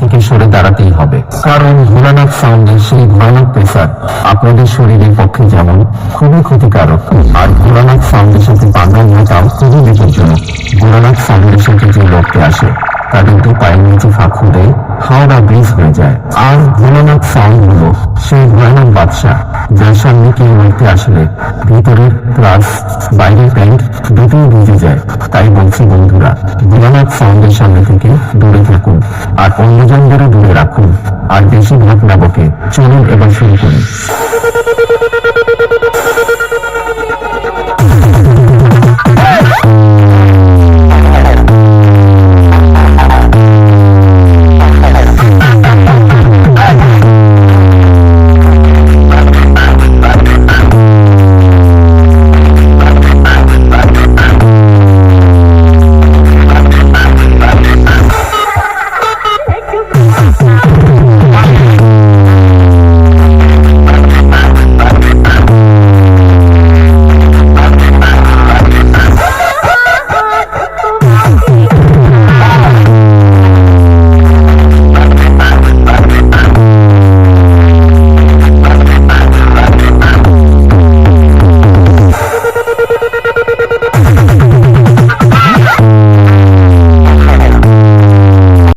থেকে সরে দাঁড়াতেই হবে। কারণ ভোলানাথ সাউন্ডের সেই ভয়ানক প্রেসার আপনাদের শরীরের পক্ষে যেমন খুবই ক্ষতিকারক। আর ভোলানাথ সাউন্ডের সাথে পাঙ্গা নেওয়াটাও খুবই বিপজ্জনক। ভোলানাথ সাউন্ডের সাথে যে লড়তে আসে, তাদের তো পায়ের নিচে ফাঁক হলে হাওড়া ব্রিজ হয়ে যায়। আর ভোলানাথ সাউন্ড হলো সেই ভয়ানক বাদশাহ, যার সামনে কেউ লড়তে আসলে ভিতরের প্লাস ফ্রেন্ড দুটোই বুঝে যায় তাই বলছি বন্ধুরা দিয়ানাথ সামনে থেকে দূরে থাকুন, আর অন্যজনদেরও দূরে রাখুন, আর বেশি ভাগ না বকে চলুন এবার শুরু করি।